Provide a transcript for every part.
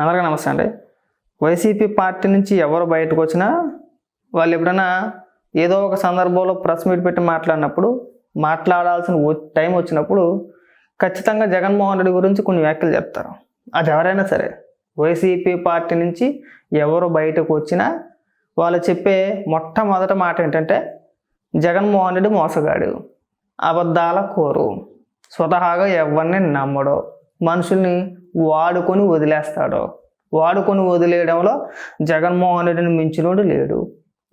అందరికీ నమస్తే అండి. వైసీపీ పార్టీ నుంచి ఎవరు బయటకు వచ్చినా వాళ్ళు ఎప్పుడైనా ఏదో ఒక సందర్భంలో ప్రెస్ మీట్ పెట్టి మాట్లాడినప్పుడు మాట్లాడాల్సిన టైం వచ్చినప్పుడు ఖచ్చితంగా జగన్మోహన్ రెడ్డి గురించి కొన్ని వ్యాఖ్యలు చెప్తారు. అది ఎవరైనా సరే వైసీపీ పార్టీ నుంచి ఎవరు బయటకు వచ్చినా వాళ్ళు చెప్పే మొట్టమొదటి మాట ఏంటంటే జగన్మోహన్ రెడ్డి మోసగాడు. అబద్ధాల కోరు. స్వతహాగా ఎవరిని నమ్మడు. మనుషుల్ని వాడుకొని వదిలేస్తాడు. వాడుకొని వదిలేయడంలో జగన్మోహన్ రెడ్డిని మించినోడు లేడు.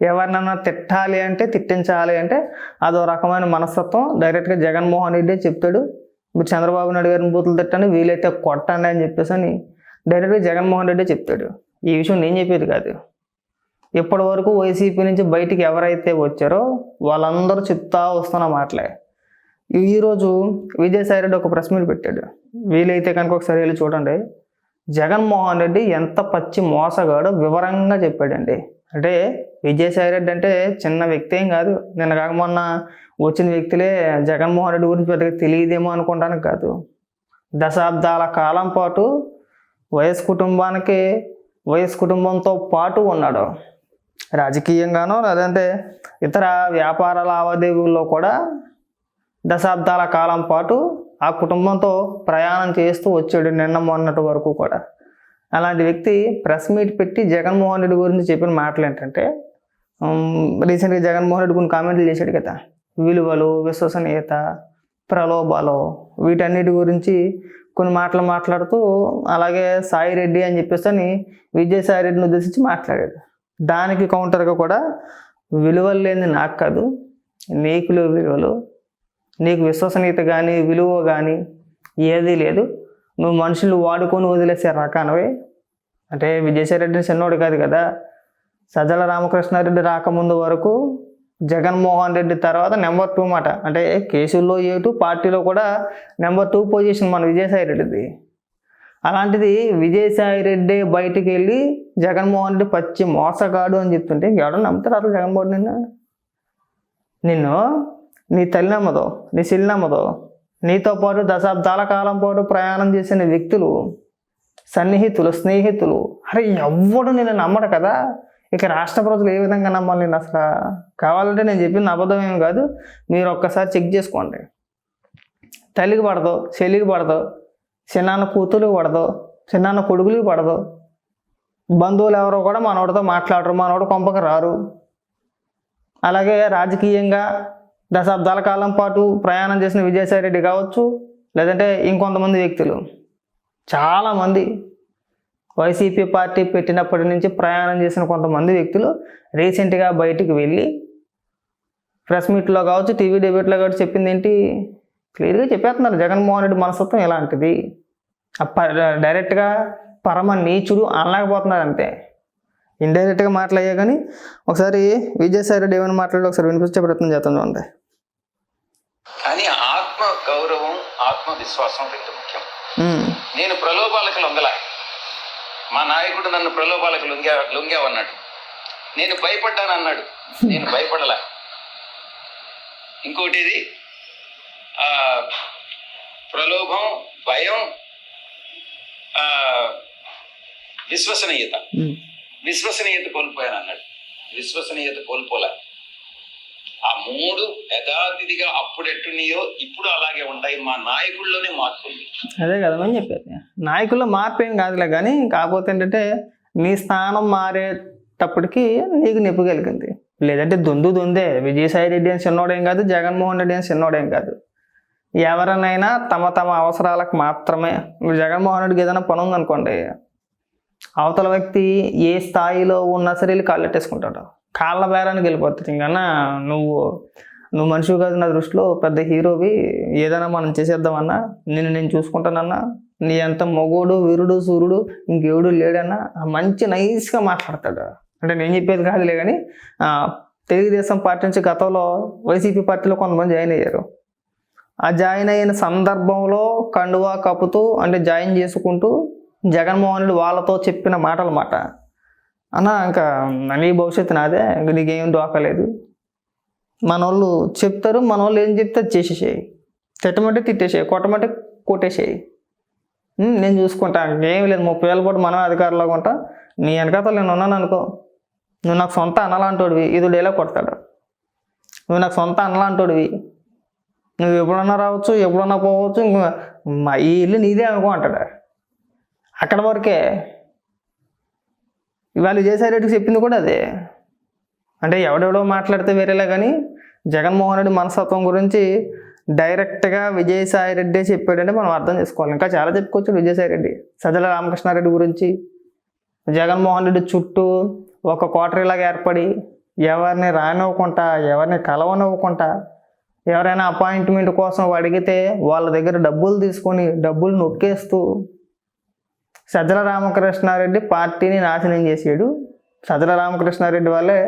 ఎవరినన్నా తిట్టాలి అంటే తిట్టించాలి అంటే అదో రకమైన మనస్తత్వం డైరెక్ట్గా జగన్మోహన్ రెడ్డి చెప్తాడు. మీరు చంద్రబాబు నాయుడు గారిని బూతులు తిట్టండి వీలైతే కొట్టండి అని చెప్పేసి అని డైరెక్ట్గా జగన్మోహన్ రెడ్డి చెప్తాడు. ఈ విషయం నేను చెప్పేది కాదు. ఇప్పటి వరకు వైసీపీ నుంచి బయటికి ఎవరైతే వచ్చారో వాళ్ళందరూ చెప్తా వస్తున్న మాటలే. ఈరోజు విజయసాయి రెడ్డి ఒక ప్రెస్ మీట్ పెట్టాడు. వీలైతే కనుక ఒకసారి వెళ్ళి చూడండి. జగన్మోహన్ రెడ్డి ఎంత పచ్చి మోసగాడో వివరంగా చెప్పాడండి. అంటే విజయసాయి రెడ్డి అంటే చిన్న వ్యక్తి ఏం కాదు. నిన్న కాక మొన్న వచ్చిన వ్యక్తులే జగన్మోహన్ రెడ్డి గురించి పెద్దగా తెలియదేమో అనుకోవడానికి కాదు. దశాబ్దాల కాలం పాటు వైఎస్ కుటుంబానికి వైఎస్ కుటుంబంతో పాటు ఉన్నాడు. రాజకీయంగానో లేదంటే ఇతర వ్యాపార లావాదేవీల్లో కూడా దశాబ్దాల కాలం పాటు ఆ కుటుంబంతో ప్రయాణం చేస్తూ వచ్చాడు నిన్న మొన్నటి వరకు కూడా. అలాంటి వ్యక్తి ప్రెస్ మీట్ పెట్టి జగన్మోహన్ రెడ్డి గురించి చెప్పిన మాటలు ఏంటంటే రీసెంట్గా జగన్మోహన్ రెడ్డి కొన్ని కామెంట్లు చేశాడు కదా. విలువలు విశ్వసనీయత ప్రలోభాలు వీటన్నిటి గురించి కొన్ని మాటలు మాట్లాడుతూ అలాగే సాయి రెడ్డి అని చెప్పేసి అని విజయసాయి రెడ్డిని ఉద్దేశించి మాట్లాడాడు. దానికి కౌంటర్గా కూడా విలువలు లేని నాకు కాదు నీకులు విలువలు నీకు విశ్వసనీయత కానీ విలువ కానీ ఏదీ లేదు. నువ్వు మనుషులు వాడుకొని వదిలేసే రకానవే అంటే విజయసాయిరెడ్డి చిన్నోడు కాదు కదా. సజ్జల రామకృష్ణారెడ్డి రాకముందు వరకు జగన్మోహన్ రెడ్డి తర్వాత నెంబర్ టూ మాట. అంటే కేసుల్లో ఏ టూ పార్టీలో కూడా నెంబర్ టూ పొజిషన్ మన విజయసాయి రెడ్డిది అలాంటిది విజయసాయి రెడ్డి బయటికి వెళ్ళి జగన్మోహన్ రెడ్డి పచ్చి మోసగాడు అని చెప్తుంటే ఎవడో నమ్ముతారు అసలు జగన్మోహన్ నిన్ను నిన్ను నీ తల్లినమ్మదో నీ సిల్నమ్మదో నీతో పాటు దశాబ్దాల కాలం పాటు ప్రయాణం చేసిన వ్యక్తులు సన్నిహితులు స్నేహితులు అరే ఎవ్వడు నేను నమ్మడు కదా? ఇక రాష్ట్ర ప్రజలు ఏ విధంగా నమ్మాలి? నేను అసలు కావాలంటే నేను చెప్పింది అబద్ధం ఏం కాదు. మీరు ఒక్కసారి చెక్ చేసుకోండి. తల్లికి పడదు చెల్లికి పడదు చిన్నాన్న కూతురికి పడదు చిన్నాన్న కొడుకులకి పడదు. బంధువులు ఎవరో కూడా మనోడితో మాట్లాడరు మనోడు కొంపకి రారు. అలాగే రాజకీయంగా దశాబ్దాల కాలం పాటు ప్రయాణం చేసిన విజయసాయి రెడ్డి కావచ్చు లేదంటే ఇంకొంతమంది వ్యక్తులు. చాలామంది వైసీపీ పార్టీ పెట్టినప్పటి నుంచి ప్రయాణం చేసిన కొంతమంది వ్యక్తులు రీసెంట్గా బయటికి వెళ్ళి ప్రెస్ మీట్లో కావచ్చు టీవీ డిబేట్లో కావచ్చు చెప్పింది ఏంటి క్లియర్గా చెప్పేస్తున్నారు. జగన్మోహన్ రెడ్డి మనస్తత్వం ఎలాంటిది? డైరెక్ట్గా పరమ నీచుడు అనలేకపోతున్నారు అంతే. ఇండైరెక్ట్గా మాట్లాడే కానీ ఒకసారి విజయసాయి రెడ్డి ఏమైనా మాట్లాడి ఒకసారి వినిపించే ప్రయత్నం చేస్తాం చూడండి. కానీ ఆత్మ గౌరవం ఆత్మ విశ్వాసం రెండు ముఖ్యం. నేను ప్రలోభాలకు లొంగలా. మా నాయకుడు నన్ను ప్రలోభాలకు లొంగా లొంగావన్నాడు. నేను భయపడ్డాను అన్నాడు నేను భయపడలా. ఇంకోటి ఇది ప్రలోభం భయం విశ్వసనీయత. విశ్వసనీయత కోల్పోయాను అన్నాడు. విశ్వసనీయత కోల్పోలే. ఆ మూడు యథాతిథిగా అప్పుడు ఎట్టున్నాయో ఇప్పుడు అలాగే ఉంటాయి. మా నాయకుల్లోనే మార్పు ఉంది. అదే కదా అని చెప్పారు నాయకుల్లో మార్పు ఏం కాదులే కానీ కాకపోతే ఏంటంటే నీ స్థానం మారేటప్పటికి నీకు నొప్పి కలిగింది. లేదంటే దొందు దొందే. విజయసాయి రెడ్డి అని చిన్నోడేం కాదు జగన్మోహన్ రెడ్డి అని చిన్నోడేం కాదు. ఎవరినైనా తమ తమ అవసరాలకు మాత్రమే. జగన్మోహన్ రెడ్డికి ఏదైనా పని ఉందనుకోండి అవతల వ్యక్తి ఏ స్థాయిలో ఉన్నా సరే వీళ్ళు కాళ్ళు పెట్టేసుకుంటాడు కాళ్ళ బేరానికి వెళ్ళిపోతుంది ఇంకన్నా నువ్వు నువ్వు మనిషి కాదు నా దృష్టిలో పెద్ద హీరోవి ఏదైనా మనం చేసేద్దామన్నా నిన్ను నేను చూసుకుంటానన్నా నీ ఎంత మొగోడు వీరుడు సూర్యుడు ఇంకెవడు లేడన్నా మంచి నైస్గా మాట్లాడతాడు. అంటే నేను చెప్పేది కాదులే కానీ తెలుగుదేశం పార్టీ నుంచి గతంలో వైసీపీ పార్టీలో కొంతమంది జాయిన్ అయ్యారు. ఆ జాయిన్ అయిన సందర్భంలో కండువా కప్పుతూ అంటే జాయిన్ చేసుకుంటూ జగన్మోహనుడు వాళ్ళతో చెప్పిన మాటలమాట. అన్న ఇంకా నీ భవిష్యత్తు నాదే ఇంక నీకేం దోకలేదు మన వాళ్ళు చెప్తారు మన వాళ్ళు ఏం చెప్తే చేసేసేయి. తిట్టమంటే తిట్టేసేయి కొట్టమంటే కొట్టేసేయి. నేను చూసుకుంటా ఏం లేదు ముప్పై వేల పాటు మనమే అధికారంలోకి ఉంటా. నీ వెనకాతలు నేను ఉన్నాను అనుకో. నువ్వు నాకు సొంత అన్నలాంటోడివి ఇది డేలా కొడతాడు. నువ్వు నాకు సొంత అన్నలాంటోడివి. నువ్వు ఎప్పుడన్నా రావచ్చు ఎప్పుడన్నా పోవచ్చు ఇంక మా ఈ ఇల్లు నీదే అనుకో అంటాడు. అక్కడ వరకే. ఇవాళ విజయసాయిరెడ్డికి చెప్పింది కూడా అదే. అంటే ఎవడెవడో మాట్లాడితే వేరేలా కానీ జగన్మోహన్ రెడ్డి మనస్తత్వం గురించి డైరెక్ట్గా విజయసాయి రెడ్డి చెప్పాడంటే మనం అర్థం చేసుకోవాలి. ఇంకా చాలా చెప్పుకోవచ్చు విజయసాయి రెడ్డి. సజ్జల రామకృష్ణారెడ్డి గురించి. జగన్మోహన్ రెడ్డి చుట్టూ ఒక కోటరీలాగా ఏర్పడి ఎవరిని రానివ్వకుండా ఎవరిని కలవనివ్వకుండా ఎవరైనా అపాయింట్మెంట్ కోసం అడిగితే వాళ్ళ దగ్గర డబ్బులు తీసుకొని డబ్బులు నొక్కేస్తూ సజ్జల రామకృష్ణారెడ్డి పార్టీని నాశనం చేసాడు. సజ్జల రామకృష్ణారెడ్డి వల్లే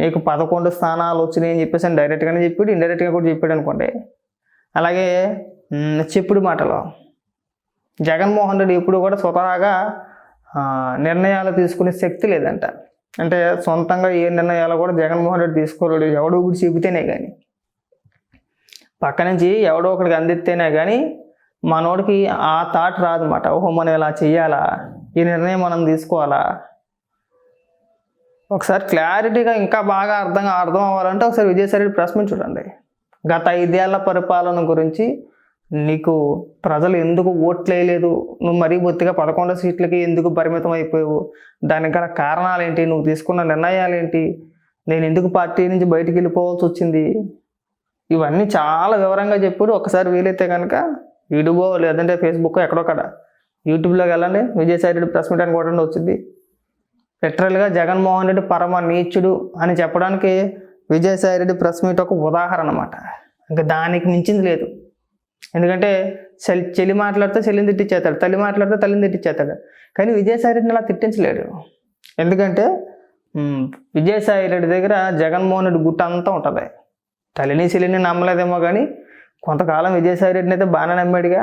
నీకు పదకొండు స్థానాలు వచ్చినాయి అని చెప్పేసి అని డైరెక్ట్గానే చెప్పాడు ఇండైరెక్ట్గా కూడా చెప్పాడు అనుకోండి. అలాగే చెప్పుడు మాటలు. జగన్మోహన్ రెడ్డి ఇప్పుడు కూడా స్వతహాగా నిర్ణయాలు తీసుకునే శక్తి లేదంట. అంటే సొంతంగా ఏ నిర్ణయాలు కూడా జగన్మోహన్ రెడ్డి తీసుకోలేడు ఎవడో ఒకటి చెబితేనే కానీ పక్క నుంచి ఎవడో ఒకడికి అందిస్తేనే కానీ మనోడికి ఆ థాట్ రాదన్నమాట ఓహో మనం ఇలా చేయాలా ఈ నిర్ణయం మనం తీసుకోవాలా? ఒకసారి క్లారిటీగా ఇంకా బాగా అర్థం అర్థం అవ్వాలంటే ఒకసారి విజయసాయి ప్రశ్న చూడండి. గత ఐదేళ్ళ పరిపాలన గురించి నీకు ప్రజలు ఎందుకు ఓట్లు వేయలేదు? నువ్వు మరీ బొత్తిగా పదకొండు సీట్లకి ఎందుకు పరిమితం అయిపోయావు? దానికి గల కారణాలు ఏంటి నువ్వు తీసుకున్న నిర్ణయాలు ఏంటి నేను ఎందుకు పార్టీ నుంచి బయటికి వెళ్ళిపోవాల్సి వచ్చింది? ఇవన్నీ చాలా వివరంగా చెప్పాడు. ఒకసారి వీలైతే కనుక యూట్యూబో లేదంటే ఫేస్బుక్ ఎక్కడో ఎక్కడొక్కడ యూట్యూబ్లోకి వెళ్ళండి. విజయసాయి రెడ్డి ప్రెస్ మీట్ అని కొట్టండి వచ్చింది. లిటరల్గా జగన్మోహన్ రెడ్డి పరమ నీచుడు అని చెప్పడానికి విజయసాయి రెడ్డి ప్రెస్ మీట్ ఒక ఉదాహరణ అనమాట ఇంకా దానికి మించింది లేదు. ఎందుకంటే చెల్లి చెల్లి మాట్లాడితే చెల్లిని తిట్టించేస్తాడు తల్లి మాట్లాడితే తల్లిని తిట్టించేస్తాడు కానీ విజయసాయి రెడ్డిని అలా తిట్టించలేడు. ఎందుకంటే విజయసాయి రెడ్డి దగ్గర జగన్మోహన్ రెడ్డి గుట్ట అంతా ఉంటుంది. తల్లిని చెల్లిని నమ్మలేదేమో కానీ కొంతకాలం విజయసాయి రెడ్డిని అయితే బాగానే నమ్మాడుగా.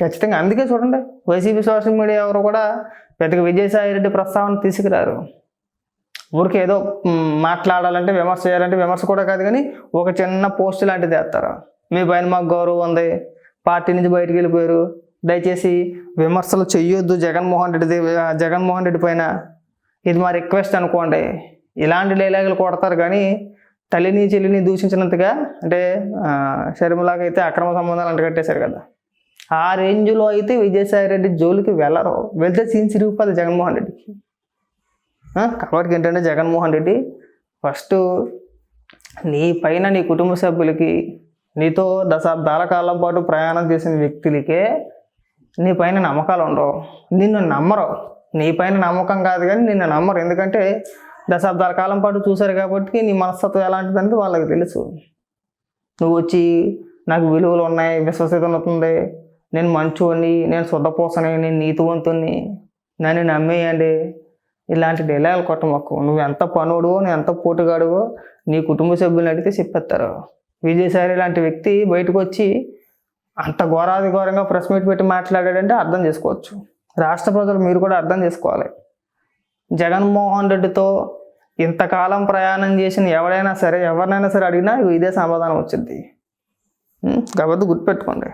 ఖచ్చితంగా. అందుకే చూడండి వైసీపీ సోషల్ మీడియా ఎవరు కూడా పెద్దగా విజయసాయి రెడ్డి ప్రస్తావన తీసుకురారు. ఊరికి ఏదో మాట్లాడాలంటే విమర్శ చేయాలంటే విమర్శ కూడా కాదు కానీ ఒక చిన్న పోస్ట్ లాంటిది వేస్తారు. మీ పైన మాకు గౌరవం ఉంది పార్టీ నుంచి బయటికి వెళ్ళిపోయారు. దయచేసి విమర్శలు చెయ్యొద్దు జగన్మోహన్ రెడ్డి జగన్మోహన్ రెడ్డి పైన. ఇది మా రిక్వెస్ట్ అనుకోండి. ఇలాంటి డైలాగులు కొడతారు కానీ తల్లిని చెల్లిని దూషించినంతగా అంటే షర్మిలాగా అయితే అక్రమ సంబంధాలు అంటగట్టేశారు కదా. ఆ రేంజ్లో అయితే విజయసాయి రెడ్డి జోలికి వెళ్ళరు. వెళ్తే సీన్ సిరిగిపోతుంది జగన్మోహన్ రెడ్డికి. కాబట్టి ఏంటంటే జగన్మోహన్ రెడ్డి ఫస్ట్ నీ పైన నీ కుటుంబ సభ్యులకి నీతో దశాబ్దాల కాలం పాటు ప్రయాణం చేసిన వ్యక్తులకే నీ పైన నమ్మకాలు ఉండవు. నిన్ను నమ్మరు. నీ పైన నమ్మకం కాదు కానీ నిన్ను నమ్మరు. ఎందుకంటే దశాబ్దాల కాలం పాటు చూశారు కాబట్టి నీ మనస్తత్వం ఎలాంటిదంటే వాళ్ళకి తెలుసు. నువ్వు వచ్చి నాకు విలువలు ఉన్నాయి విశ్వసత ఉంటుంది నేను మంచోని నేను శుద్ధపోసని నేను నీతివంతుని నన్ను నమ్మేయండి. ఇలాంటి డైలాగులు కొట్టమక్కు నువ్వు ఎంత పనుడువో నువ్వు ఎంత పోటుగాడువో నీ కుటుంబ సభ్యులను అడిగితే చెప్పేస్తారు. విజయసాయి లాంటి వ్యక్తి బయటకు వచ్చి అంత ఘోరాది ఘోరంగా ప్రెస్ మీట్ పెట్టి మాట్లాడాడంటే అర్థం చేసుకోవచ్చు. రాష్ట్ర ప్రజలు మీరు కూడా అర్థం చేసుకోవాలి. జగన్మోహన్ రెడ్డితో ఇంతకాలం ప్రయాణం చేసిన ఎవరైనా సరే ఎవరినైనా సరే అడిగినా ఇదే సమాధానం వచ్చింది. కాబట్టి గుర్తుపెట్టుకోండి.